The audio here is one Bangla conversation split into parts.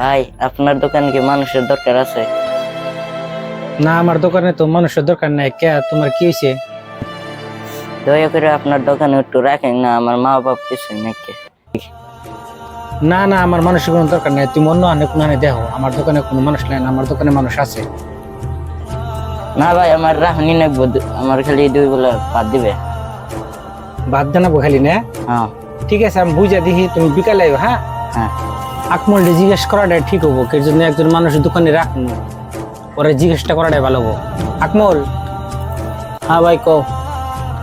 ভাই আপনার দোকানে কি মানুষের দরকার আছে? না আমার দোকানে তো মানুষের দরকার নাই। কে তোমার কি হয়েছে? দয়া করে আপনার দোকানে একটু রাখেন না আমার মা বাপ কিছু নাকি। না না আমার মানুষের কোনো দরকার নাই। তুমি অন্য অনেক কোনো দেখো। আমার দোকানে কোনো মানুষ নাই আমার দোকানে মানুষ আছে। না ভাই আমার রাখনি নাকবো আমার খালি দুই বেলা বাদ দিবে। বাদ জানাব খালি না? হ্যাঁ। ঠিক আছে আমি বুঝা দিহি তুমি বিকালে আইও, হ্যাঁ? হ্যাঁ। আকমলটা জিজ্ঞেস করাটা ঠিক হব, কে জন্য একজন মানুষ দোকানে রাখব পরে জিজ্ঞেসটা করাটাই ভালো হব। আকমল? হ্যাঁ ভাই, কও।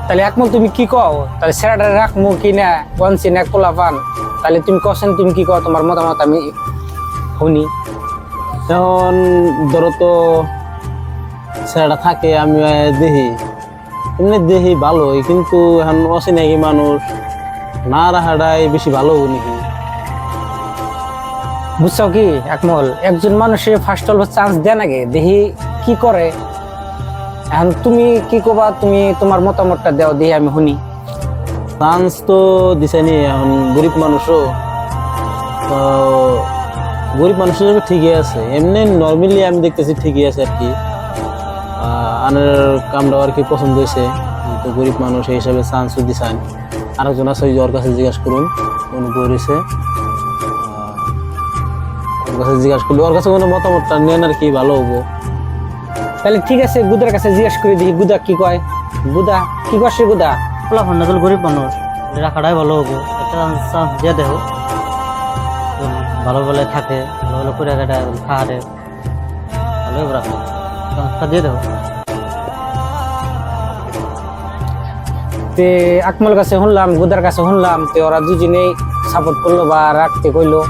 তাহলে আকমল, তুমি কি কও? তাহলে সেরাটা রাখব কি না? বনছি না কোলা পান? তাহলে তুমি কছেন তুমি কি কও? তোমার মতামত আমি শুনি। এখন ধরো তো ছেলেটা থাকে, আমি দেখি। এমনি দেহি ভালোই, কিন্তু এখন অচিনাকি মানুষ না রাখাটাই বেশি ভালো নাকি? বুঝছ কি, একমল? একজন মানুষের ফার্স্ট অল্প চান্স দেয় নাকি দেখি কি করে। এখন তুমি কি করবা তুমি তোমার মতামতটা দাও, দেখি আমি শুনি। চান্স তো দিছেনি এখন গরিব মানুষও। তো গরিব মানুষ হিসেবে ঠিকই আছে। এমনি নর্মালি আমি দেখতেছি ঠিকই আছে আর কি। আনের কামটাও আর কি পছন্দ হয়েছে। তো গরিব মানুষ এই হিসাবে চান্সও দিছেন আরেকজন আছে ওর কাছে জিজ্ঞাসা করুন অনুভব হয়েছে ওর কাছে জিজ্ঞাসা করলে ওর কাছে কোনো মতামতটা? নেন আর কি ভালো হব। তাহলে ঠিক আছে গুদার কাছে জিজ্ঞেস করে দেখি গুদা কি কয়। গুদা কি করছে গুদা? পোলা ফান্ডা তো গরিব মানুষ রাখাটাই ভালো হব। একটা চান্স দিয়ে দেহ ভালো থাকে ভালো ভালো করে কাটা খাওয়ারে। ভালো রাখো। চান্সটা দিয়ে দেবো তে আকমল কাছে শুনলাম গুদার কাছে শুনলাম তে ওরা দুজনেই সাপোর্ট করল বা রাখতে কইলো।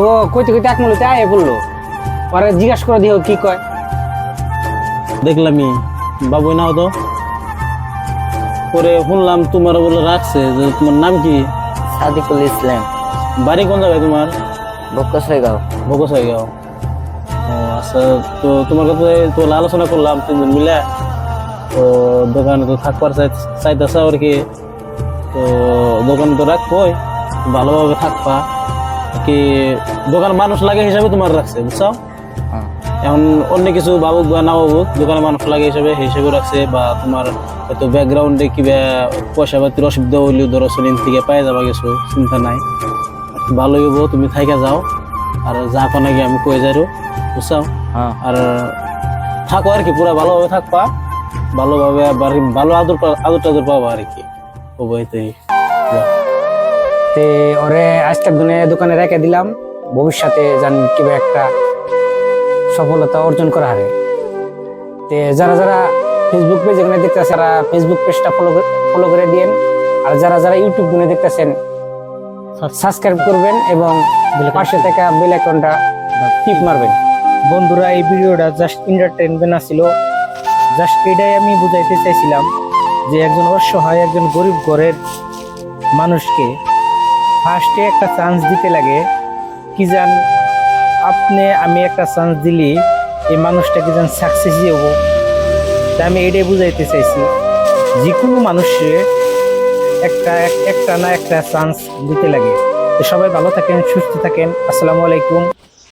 ও কইতে কইতে আকমল তে আয়ে বলল ওরা জিজ্ঞাসা করে দিও কি কয়। দেখলামই বাবুই নাও তো। পরে শুনলাম তোমার বলে রাখছে যে তোমার নাম কি? সাদিকুল ইসলাম। বাড়ি কোন জায়গায় তোমার? বক্কসাইগাঁও বকসাইগাঁও ও আচ্ছা তো তোমার কাছে তো আলোচনা করলাম তিনজন মিলে। তো দোকানে তো থাকবার চাই চাইতেছে আর কি। তো দোকান তো রাখবোই ভালোভাবে থাকবা। কি দোকান মানুষ লাগে হিসাবে তোমার রাখছে বুঝছ? হ্যাঁ। এখন অন্য কিছু ভাবুক বা না ভাবুক দোকানে মানুষ লাগে হিসেবে হিসেবে রাখছে বা তোমার হয়তো ব্যাকগ্রাউন্ডে কিবা পয়সা পাতির অসুবিধা হইলেও ধরো সেদিন থেকে পাই যাবা কিছু চিন্তা নাই। ভালোই হব তুমি থাইকা যাও। আর যা কোনো গিয়ে আমি কয়ে যাইরো বুঝছ? হ্যাঁ। আর থাকো আর কি পুরো ভালোভাবে থাকবা। ভালোভাবে আবার ভালো আদর আদর টাদর পাবা আর কি হব এটাই তে ওরে আজকের দিনে দোকানে রেখে দিলাম। ভবিষ্যতে জান কিবা একটা সফলতা অর্জন করা হারে তে যারা যারা ফেসবুক পেজ এখানে দেখতেছে তারা ফেসবুক পেজটা ফলো ফলো করে দিয়েন। আর যারা যারা ইউটিউব গুনে দেখতেছেন সাবস্ক্রাইব করবেন এবং পাশে থেকে বেল আইকনটা টিপ মারবেন। বন্ধুরা এই ভিডিওটা জাস্ট এন্টারটেনমেন্ট ছিল জাস্ট এটাই আমি বুঝাইতে চাইছিলাম যে একজন অসহায় একজন গরিব ঘরের মানুষকে ফার্স্টে একটা চান্স দিতে লাগে। কি যান আপনি আমি একটা চান্স দিলি, এই মানুষটা কি যান সাকসেসই হব? তা আমি এটাই বুঝাইতে চাইছি। যে কোনো মানুষে একটা একটা না একটা চান্স দিতে লাগে। তো সবাই ভালো থাকেন, সুস্থ থাকেন। আসসালামু আলাইকুম।